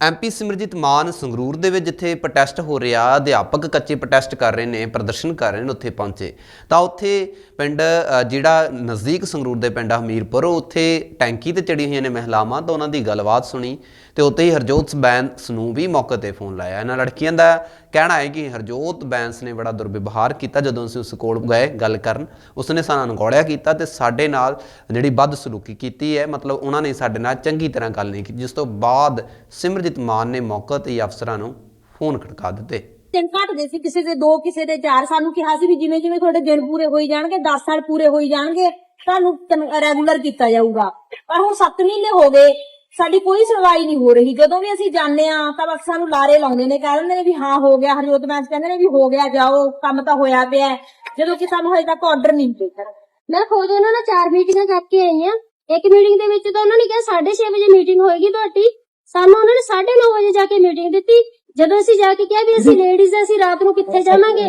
MP Simarjeet ਮਾਨ ਸੰਗਰੂਰ ਦੇ ਵਿੱਚ ਜਿੱਥੇ ਪ੍ਰੋਟੈਸਟ ਹੋ ਰਿਹਾ, ਅਧਿਆਪਕ ਕੱਚੇ ਪ੍ਰੋਟੈਸਟ ਕਰ ਰਹੇ ਨੇ, ਪ੍ਰਦਰਸ਼ਨ ਕਰ ਰਹੇ ਨੇ, ਉੱਥੇ ਪਹੁੰਚੇ। ਤਾਂ ਉੱਥੇ ਪਿੰਡ ਜਿਹੜਾ ਨਜ਼ਦੀਕ ਸੰਗਰੂਰ ਦੇ ਪਿੰਡ ਆ ਹਮੀਰਪੁਰ, ਉੱਥੇ ਟੈਂਕੀ ਤੇ ਚੜੀ ਹੋਈਆਂ ਨੇ ਮਹਿਲਾਵਾਂ, ਤਾਂ ਉਹਨਾਂ ਦੀ ਗੱਲਬਾਤ ਸੁਣੀ। ਤੇ ਉੱਥੇ ਹੀ ਹਰਜੋਤ ਬੈਂਸ ਨੂੰ ਵੀ ਮੌਕੇ ਤੇ ਫੋਨ ਲਾਇਆ। ਇਹਨਾਂ ਲੜਕੀਆਂ ਦਾ ਕਹਿਣਾ ਹੈ ਕਿ ਹਰਜੋਤ ਬੈਂਸ ਨੇ ਬੜਾ ਦੁਰਵਿਵਹਾਰ ਕੀਤਾ ਜਦੋਂ ਅਸੀਂ ਉਸ ਕੋਲ ਗਏ ਗੱਲ ਕਰਨ। ਉਸਨੇ ਸਾਨੂੰ ਅਣਗੌਲਿਆ ਕੀਤਾ ਤੇ ਸਾਡੇ ਨਾਲ ਜਿਹੜੀ ਬਦਸਲੂਕੀ ਕੀਤੀ ਹੈ, ਮਤਲਬ ਉਹਨਾਂ ਨੇ ਸਾਡੇ ਨਾਲ ਚੰਗੀ ਤਰ੍ਹਾਂ ਗੱਲ ਨਹੀਂ ਕੀਤੀ, ਜਿਸ ਤੋਂ ਬਾਅਦ ਸਿਮਰਜੀਤ ਮਾਨ ਨੇ ਮੌਕੇ ਤੇ ਹੀ ਅਫਸਰਾਂ ਨੂੰ ਫੋਨ ਖੜਕਾ ਦਿੱਤੇ। ਦਿਨ ਘਟਦੇ ਸੀ, ਕਿਸੇ ਦੇ ਦੋ, ਕਿਸੇ ਦੇ ਚਾਰ। ਸਾਨੂੰ ਕਿਹਾ ਸੀ ਵੀ ਜਿਵੇਂ ਜਿਵੇਂ ਤੁਹਾਡੇ ਦਿਨ ਪੂਰੇ ਹੋਈ ਜਾਣਗੇ 10 ਸਾਲ ਪੂਰੇ ਹੋਈ ਜਾਣਗੇ, ਤੁਹਾਨੂੰ ਰੈਗੂਲਰ ਕੀਤਾ ਜਾਊਗਾ। ਪਰ ਹੁਣ 7 ਮਹੀਨੇ ਹੋ ਗਏ ਸਾਡੀ ਕੋਈ ਸੁਣਵਾਈ ਨਹੀਂ ਹੋ ਰਹੀ। ਜਦੋਂ ਵੀ ਅਸੀਂ ਜਾਂਦੇ ਆ ਤਾਂ ਬਸ ਸਾਨੂੰ ਲਾਰੇ ਲਾਉਂਦੇ ਨੇ, ਕਹਿ ਦਿੰਦੇ ਨੇ ਵੀ ਹਾਂ, ਹੋ ਗਿਆ। ਹਰਜੋਤ ਬੈਂਸ ਕਹਿੰਦੇ ਨੇ ਵੀ ਹੋ ਗਿਆ, ਜਾਓ, ਕੰਮ ਤਾਂ ਹੋਇਆ ਪਿਆ ਹੈ। ਜਦੋਂ ਕਿ ਸਾਨੂੰ ਹਜੇ ਤੱਕ ਆਰਡਰ ਨਹੀਂ ਮਿਲਿਆ ਮੈਂ ਖੁਦ ਉਹਨਾਂ ਨਾਲ ਚਾਰ ਮੀਟਿੰਗਾਂ ਕਰਕੇ ਆਈ ਆ ਇੱਕ ਮੀਟਿੰਗ ਦੇ ਵਿੱਚ ਤਾਂ ਉਹਨਾਂ ਨੇ ਕਿਹਾ 6:30 ਵਜੇ ਮੀਟਿੰਗ ਹੋਏਗੀ ਤੁਹਾਡੀ। ਸਾਨੂੰ ਉਹਨਾਂ ਨੇ 9:30 ਵਜੇ ਜਾ ਕੇ ਮੀਟਿੰਗ ਦਿੱਤੀ। ਜਦੋਂ ਅਸੀਂ ਜਾ ਕੇ ਕਿਹਾ ਵੀ ਅਸੀਂ ਲੇਡੀਜ਼ ਅਸੀਂ ਰਾਤ ਨੂੰ ਕਿੱਥੇ ਜਾਵਾਂਗੇ?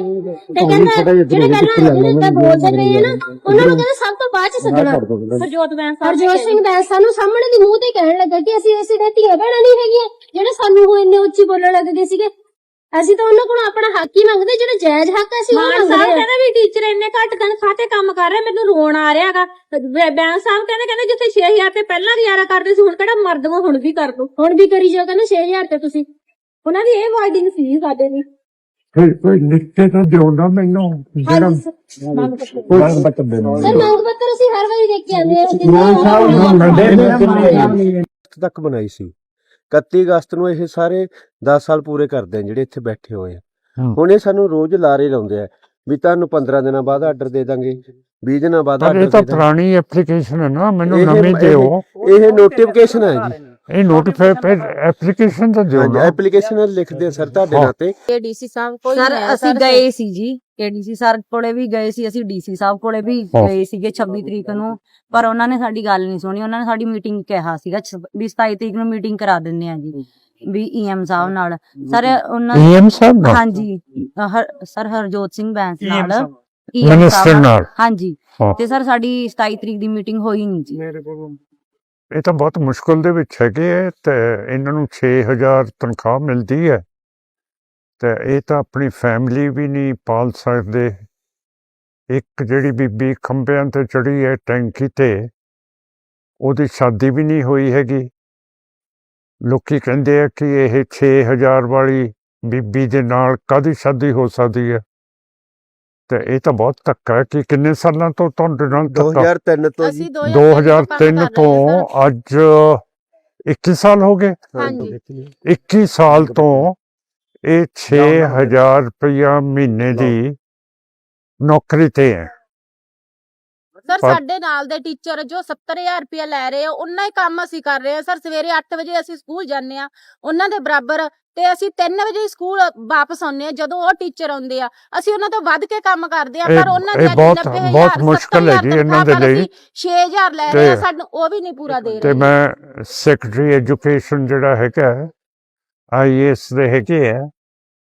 ਤੇ ਕਹਿੰਦਾ ਜਿਹੜੇ ਪਹਿਲਾਂ ਜਿਹੜੇ ਤਾਂ ਬੋਲਦੇ ਰਹੇ ਆ ਨਾ ਉਹਨਾਂ ਨੂੰ ਕਹਿੰਦਾ ਸਭ ਤੋਂ ਬਾਅਦ ਚ ਸੱਦਣਾ ਹਰਜੋਤ ਬੈਂਸ ਸਾਹਿਬ ਨੇ ਹਰਜੋਤ ਸਿੰਘ ਬੈਂਸ ਸਾਨੂੰ ਸਾਹਮਣੇ ਦੀ ਮੂੰਹ ਤੇ ਕਹਿਣ ਲੱਗਾ ਕਿ ਅਸੀਂ ਅਸੀਂ ਦੇ ਧੀਆਂ ਭੈਣਾਂ ਨਹੀਂ ਹੈਗੀਆਂ ਜਿਹੜੇ ਸਾਨੂੰ ਉਹ ਇੰਨੇ ਉੱਚੀ ਬੋਲਣ ਲੱਗ ਗਏ ਸੀਗੇ। ਅਸੀਂ ਤਾਂ ਉਹਨਾਂ ਕੋਲ ਆਪਣਾ ਹੱਕ ਹੀ ਮੰਗਦੇ ਜਿਹੜਾ ਜਾਇਜ਼ ਹੱਕ ਹੈ, ਅਸੀਂ ਉਹ ਮੰਗਦੇ ਸਾਹਿਬ ਕਹਿੰਦੇ ਵੀ ਟੀਚਰ ਇੰਨੇ ਘੱਟ ਤਨਖਾਹ ਤੇ ਕੰਮ ਕਰ ਰਹੇ ਮੈਨੂੰ ਰੋਣ ਆ ਰਿਹਾਗਾ ਬੈਂਸ ਸਾਹਿਬ ਕਹਿੰਦੇ ਕਹਿੰਦੇ ਜਿੱਥੇ 6000 ਤੇ ਪਹਿਲਾਂ ਗੁਜ਼ਾਰਾ ਕਰਦੇ ਸੀ ਹੁਣ ਕਿਹੜਾ ਮਰਦਮੋ ਹੁਣ ਵੀ ਕਰ ਦੋ ਹੁਣ ਵੀ ਕਰੀ ਜਾਓ ਕਹਿੰਦੇ 6000 ਤੇ ਤੁਸੀਂ। ਉਹਨਾਂ ਦੀ ਇਹ ਵਾਰਡਿੰਗ ਸੀ ਸਾਡੇ ਦੀ। ਫਿਰ ਕੋਈ ਨਿਕਤੇ ਤਾਂ ਦਿਉਂਦਾ ਮੈਨੂੰ ਜਿਹੜਾ ਹਾਂਜੀ ਸਰ। ਮੰਗ ਪੱਤਰ ਦੇ ਸਰ ਮੰਗ ਪੱਤਰ ਅਸੀਂ ਹਰ ਵਾਰੀ ਦੇਖ ਕੇ ਆਉਂਦੇ ਹਾਂ ਅਗਸਤ ਤੱਕ ਬਣਾਈ ਸੀ। 31 ਅਗਸਤ ਨੂੰ ਇਹ ਸਾਰੇ 10 ਸਾਲ ਪੂਰੇ ਕਰਦੇ ਆ ਜਿਹੜੇ ਇੱਥੇ ਬੈਠੇ ਹੋਏ ਆ। ਹਾਂ। ਹੁਣ ਇਹ ਸਾਨੂੰ ਰੋਜ਼ ਲਾਰੇ ਲਾਉਂਦੇ ਆ ਵੀ ਤੁਹਾਨੂੰ 15 ਦਿਨਾਂ ਬਾਅਦ ਆਰਡਰ ਦੇ ਦਾਂਗੇ 20 ਦਿਨਾਂ ਬਾਅਦ ਪਰ ਆਰਡਰ ਇਹ ਦੇ ਤਾਂ ਦਾਂਗੇ। ਪੁਰਾਣੀ ਐਪਲੀਕੇਸ਼ਨ ਹੈ ਨਾ ਮੈਨੂੰ ਇਹ- ਨਵੀਂ ਇਹ- ਦਿਓ। ਇਹ ਨੋਟੀਫਿਕੇਸ਼ਨ ਹੈ ਜੀ। ਇਹ ਨੋਟੀਫਾਈ ਫਿਰ ਐਪਲੀਕੇਸ਼ਨ ਤਾਂ ਦਿਓ ਹਾਂਜੀ ਨਾ। ਐਪਲੀਕੇਸ਼ਨ ਲਿਖਦੇ ਆ ਸਰ ਤੁਹਾਡੇ। ਨਾਂ ਤੇ। ਡੀਸੀ ਸਾਹਿਬ ਕੋਲ ਸਰ ਅਸੀਂ ਗਏ ਸੀ ਜੀ। ਏਡੀਸੀ ਸਰ ਕੋਲੇ ਵੀ ਗਏ ਸੀ ਅਸੀਂ ਡੀਸੀ ਸਾਹਿਬ ਕੋਲੇ ਵੀ। ਗਏ ਸੀਗੇ 26 ਤਰੀਕ ਨੂੰ। ਪਰ ਉਹਨਾਂ ਨੇ ਸਾਡੀ ਗੱਲ ਨਹੀਂ ਸੁਣੀ। ਉਹਨਾਂ ਨੇ ਸਾਡੀ ਮੀਟਿੰਗ ਕਿਹਾ ਸੀਗਾ ਛ- ਵੀ 27 ਤਰੀਕ ਨੂੰ ਮੀਟਿੰਗ ਕਰਾ ਦਿੰਦੇ ਆ ਜੀ ਵੀ ਈਐਮ ਸਾਹਿਬ ਨਾਲ। ਸਰ ਉਹਨਾਂ ਈਐਮ ਸਾਹਿਬ ਨਾਲ? ਹਾਂਜੀ। ਸਰ ਹਰਜੋਤ ਸਿੰਘ ਬੈਂਸ ਨਾਲ। EM ਮਿਨਿਸਟਰ ਸਾਹਿਬ ਨਾਲ। ਹਾਂਜੀ। ਤੇ ਸਰ ਸਾਡੀ 27 ਤਰੀਕ ਦੀ ਮੀਟਿੰਗ ਹੋਈ ਨਹੀਂ ਜੀ। ਇਹ ਤਾਂ ਬਹੁਤ ਮੁਸ਼ਕਲ ਦੇ ਵਿੱਚ ਹੈਗੇ ਹੈ ਤੇ ਇਹਨਾਂ ਨੂੰ 6000 ਤਨਖਾਹ ਮਿਲਦੀ ਹੈ ਤੇ ਇਹ ਤਾਂ ਆਪਣੀ ਫੈਮਿਲੀ ਵੀ ਨਹੀਂ ਪਾਲ ਸਕਦੇ। ਇੱਕ ਜਿਹੜੀ ਬੀਬੀ ਖੰਭਿਆਂ ਤੇ ਚੜੀ ਹੈ ਟੈਂਕੀ ਤੇ, ਉਹਦੀ ਸ਼ਾਦੀ ਵੀ ਨਹੀਂ ਹੋਈ ਹੈਗੀ। ਲੋਕੀ ਕਹਿੰਦੇ ਆ ਕਿ ਇਹ 6000 ਵਾਲੀ ਬੀਬੀ ਦੇ ਨਾਲ ਕਾਦੀ ਸ਼ਾਦੀ ਹੋ ਸਕਦੀ ਹੈ ਤੇ ਇਹ ਤਾਂ ਬਹੁਤ ਧੱਕਾ ਹੈ ਕਿ ਕਿੰਨੇ ਸਾਲਾਂ ਤੋਂ ਤੁਹਾਡੇ ਨਾਲ ਧੱਕਾ? 2003 ਤੋਂ ਜੀ। ਅਸੀਂ 2003 ਤੋਂ ਅੱਜ 21 ਸਾਲ ਹੋ ਗਏ। ਹਾਂਜੀ। 21 ਸਾਲ ਤੋਂ ਇਹ 6000 ਰੁਪਇਆ ਮਹੀਨੇ ਦੀ ਨੌਕਰੀ ਤੇ ਹੈ। ਸਰ ਸਾਡੇ ਨਾਲ ਦੇ ਟੀਚਰ ਜੋ 70000 ਰੁਪਇਆ ਲੈ ਰਹੇ ਆ ਉਹਨਾਂ ਹੀ ਕੰਮ ਅਸੀਂ ਕਰ ਰਹੇ ਆ। ਸਰ ਸਵੇਰੇ 8 ਵਜੇ ਅਸੀਂ ਸਕੂਲ ਜਾਂਦੇ ਆ ਉਹਨਾਂ ਦੇ ਬਰਾਬਰ ਤੇ ਅਸੀਂ 3 ਵਜੇ ਸਕੂਲ ਵਾਪਸ ਆਉਂਦੇ ਆ ਜਦੋਂ ਉਹ ਟੀਚਰ ਆਉਂਦੇ ਆ। ਅਸੀਂ ਉਹਨਾਂ ਤੋਂ ਵੱਧ ਕੇ ਕੰਮ ਕਰਦੇ ਆ ਪਰ ਉਹਨਾਂ ਦੀ ਬਹੁਤ- ਬਹੁਤ ਮੁਸ਼ਕਲ ਹੈ ਜੀ ਇਹਨਾਂ ਦੇ ਲਈ। 6000 ਲੈ ਰਹੇ ਆ ਤੇ- ਸਾਨੂੰ ਉਹ ਵੀ ਨਹੀਂ ਪੂਰਾ ਦੇ ਤੇ ਰਹੇ। ਮੈਂ ਸੈਕਟਰੀ ਐਜੂਕੇਸ਼ਨ ਜਿਹੜਾ ਹੈਗਾ ਆਈਐਸ ਦੇ ਹੈਗੇ ਆ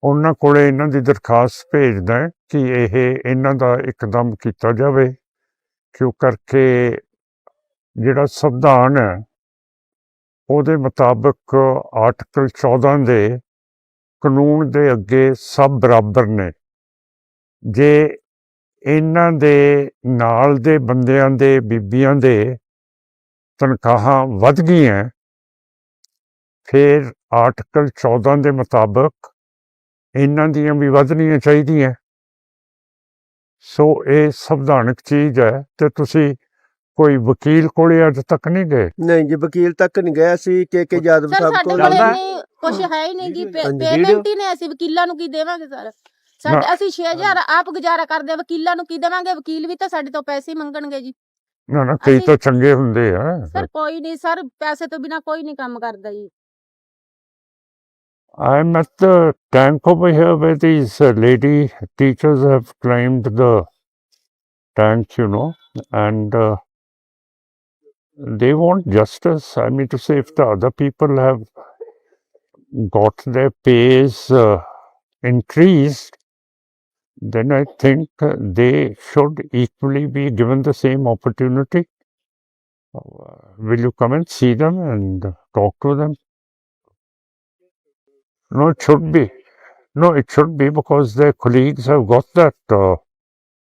ਉਹਨਾਂ ਕੋਲੇ ਇਹਨਾਂ ਦੀ ਦਰਖਾਸਤ ਭੇਜਦਾ ਕਿ ਇਹ ਇਹਨਾਂ ਦਾ ਇੱਕਦਮ ਕੀਤਾ ਜਾਵੇ। ਕਿਉਂ ਕਰਕੇ ਜਿਹੜਾ ਸੰਵਿਧਾਨ ਹੈ, ਉਹਦੇ ਮੁਤਾਬਕ ਆਰਟੀਕਲ 14 ਦੇ ਕਾਨੂੰਨ ਦੇ ਅੱਗੇ ਸਭ ਬਰਾਬਰ ਨੇ। ਜੇ ਇਹਨਾਂ ਦੇ ਨਾਲ ਦੇ ਬੰਦਿਆਂ ਦੇ, ਬੀਬੀਆਂ ਦੇ ਤਨਖਾਹਾਂ ਵੱਧ ਗਈਆਂ, ਫਿਰ ਆਰਟੀਕਲ 14 ਦੇ ਮੁਤਾਬਕ ਇਹਨਾਂ ਦੀਆਂ ਵੀ ਵਧਣੀਆਂ ਚਾਹੀਦੀਆਂ। ਸੋ ਇਹ ਸੰਵਿਧਾਨਕ ਚੀਜ਼ ਹੈ ਤੇ ਤੁਸੀਂ ਕੋਈ ਵਕੀਲ ਕੋਲੇ ਅੱਜ ਤੱਕ ਨਹੀਂ ਗਏ? ਨਹੀਂ ਜੀ ਵਕੀਲ ਤੱਕ ਨਹੀਂ ਗਿਆ ਸੀ ਕੇ ਕੇ ਯਾਦਵ ਸਰ ਸਾਹਿਬ ਸਾਡੇ ਕੋਲ ਕੁਝ ਹੈ ਹੀ ਨਹੀਂ ਜੀ ਪੇਮੈਂਟ ਹੀ ਨਹੀਂ ਅਸੀਂ ਵਕੀਲਾਂ ਨੂੰ ਕੀ ਦੇਵਾਂਗੇ ਸਰ? ਸਾਡੇ ਅਸੀਂ 6000 ਆਪ ਗੁਜ਼ਾਰਾ ਕਰਦੇ ਆ ਵਕੀਲਾਂ ਨੂੰ ਕੀ ਦੇਵਾਂਗੇ? ਵਕੀਲ ਵੀ ਤਾਂ ਸਾਡੇ ਤੋਂ ਪੈਸੇ ਮੰਗਣਗੇ ਜੀ। ਨਾ ਨਾ ਕਈ ਅਸੀਂ- ਤਾਂ ਚੰਗੇ ਹੁੰਦੇ ਆ। ਸਰ ਕੋਈ ਨਹੀਂ ਸਰ ਪੈਸੇ ਤੋਂ ਬਿਨਾ ਕੋਈ ਨਹੀਂ ਕੰਮ ਕਰਦਾ ਜੀ। I'm at the tank over here where these uh, lady teachers have climbed the tank, you know, and uh, they want justice. I mean to say, if the other people have got their pays uh, increased, then I think uh, they should equally be given the same opportunity. Uh, will you come and see them and talk to them? No, it should be. No, it should be because their colleagues have got that uh,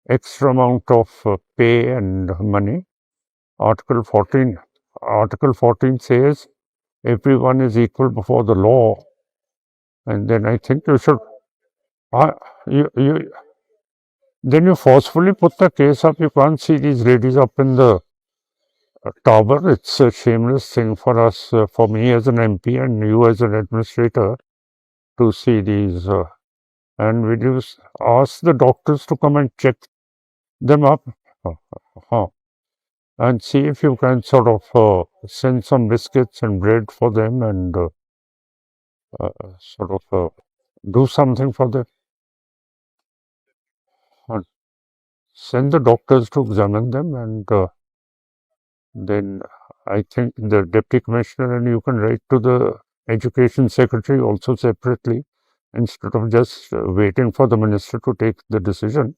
extra amount of uh, pay and money. Article 14. Article 14 says everyone is equal before the law. And then I think you should. Uh, you, you, then you forcefully put the case up. You can't see these ladies up in the uh, tower. It's a shameless thing for us, uh, for me as an MP and you as an administrator to see these uh, and we just ask the doctors to come and check them up. Uh, uh, and see if you can sort of uh, send some biscuits and bread for them and uh, uh, sort of uh, do something for them. And send the doctors to examine them and uh, then I think the deputy commissioner and you can write to the education secretary also separately instead of just uh, waiting for the minister to take the decision.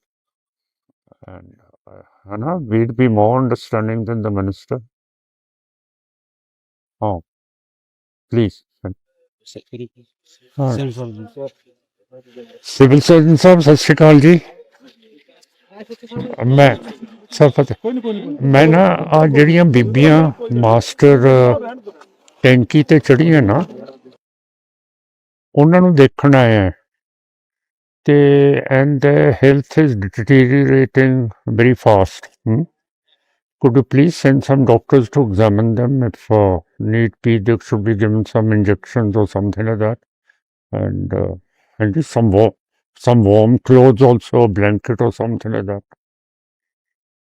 And uh, Hannah, we'd be more understanding than the minister. Oh, please. ਹਾਂ। Civil surgeon ਸਾਹਿਬ ਸਤਿ ਸ਼੍ਰੀ ਅਕਾਲ ਜੀ ਮੈਂ ਸਭ ਫਤਿਹ ਮੈਂ ਨਾ ਆ ਜਿਹੜੀਆਂ ਬੀਬੀਆਂ ਮਾਸਟਰ ਟੈਂਕੀ ਤੇ ਚੜੀਆਂ ਨਾ ਉਹਨਾਂ ਨੂੰ ਦੇਖਣ ਆਏ ਆ ਤੇ and health is deteriorating very fast could you please send some doctors to examine them if uh, need be they should be given some injections or something like that and uh, and just some warm some warm clothes also a blanket or something like that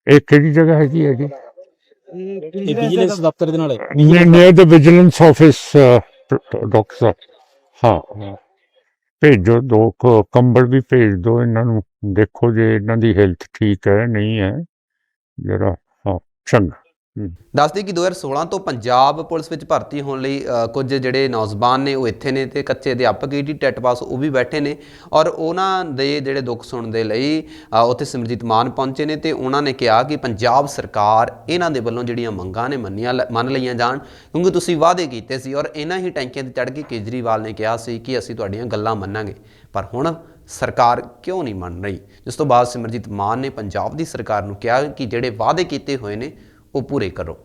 ਇਹ ਕਿਹੜੀ ਜਗ੍ਹਾ ਹੈਗੀ ਹੈ ਜੀ ਇਹ vigilance ਦਫ਼ਤਰ ਦੇ ਨਾਲ ਹੈ near the vigilance office doctor ਸਾਹਿਬ ਹਾਂ। ਭੇਜੋ ਦੋ ਕੁ ਕੰਬਲ ਵੀ ਭੇਜ ਦਿਓ ਇਹਨਾਂ ਨੂੰ ਦੇਖੋ ਜੇ ਇਹਨਾਂ ਦੀ ਹੈਲਥ ਠੀਕ ਹੈ ਨਹੀਂ ਹੈ ਜਰਾ ਹਾਂ ਚੰਗਾ ਦੱਸਦੇ ਕਿ 2016 ਤੋਂ ਪੰਜਾਬ ਪੁਲਿਸ ਵਿੱਚ ਭਰਤੀ ਹੋਣ ਲਈ ਕੁਝ ਜਿਹੜੇ ਨੌਜਵਾਨ ਨੇ ਉਹ ਇੱਥੇ ਨੇ ਤੇ ਕੱਚੇ ਅਧਿਆਪਕ ਈਡੀ ਟੈਟ ਪਾਸ ਉਹ ਵੀ ਬੈਠੇ ਨੇ ਔਰ ਉਹਨਾਂ ਦੇ ਜਿਹੜੇ ਦੁੱਖ ਸੁਣਨ ਦੇ ਲਈ ਉੱਥੇ ਸਿਮਰਜੀਤ ਮਾਨ ਪਹੁੰਚੇ ਨੇ ਤੇ ਉਹਨਾਂ ਨੇ ਕਿਹਾ ਕਿ ਪੰਜਾਬ ਸਰਕਾਰ ਇਹਨਾਂ ਦੇ ਵੱਲੋਂ ਜਿਹੜੀਆਂ ਮੰਗਾਂ ਨੇ ਮੰਨੀਆਂ ਲ- ਮੰਨ ਲਈਆਂ ਜਾਣ, ਕਿਉਂਕਿ ਤੁਸੀਂ ਵਾਅਦੇ ਕੀਤੇ ਸੀ ਔਰ ਇਹਨਾਂ ਹੀ ਟੈਂਕੀਆਂ ਤੇ ਚੜ੍ਹ ਕੇ ਕੇਜਰੀਵਾਲ ਨੇ ਕਿਹਾ ਸੀ ਕਿ ਅਸੀਂ ਤੁਹਾਡੀਆਂ ਗੱਲਾਂ ਮੰਨਾਂਗੇ। ਪਰ ਹੁਣ ਸਰਕਾਰ ਕਿਉਂ ਨਹੀਂ ਮੰਨ ਰਹੀ? ਜਿਸ ਤੋਂ ਬਾਅਦ ਸਿਮਰਜੀਤ ਮਾਨ ਨੇ ਪੰਜਾਬ ਦੀ ਸਰਕਾਰ ਨੂੰ ਕਿਹਾ ਕਿ ਜਿਹੜੇ ਵਾਅਦੇ ਕੀਤੇ ਹੋਏ ਨੇ ਉਹ ਪੂਰੇ ਕਰੋ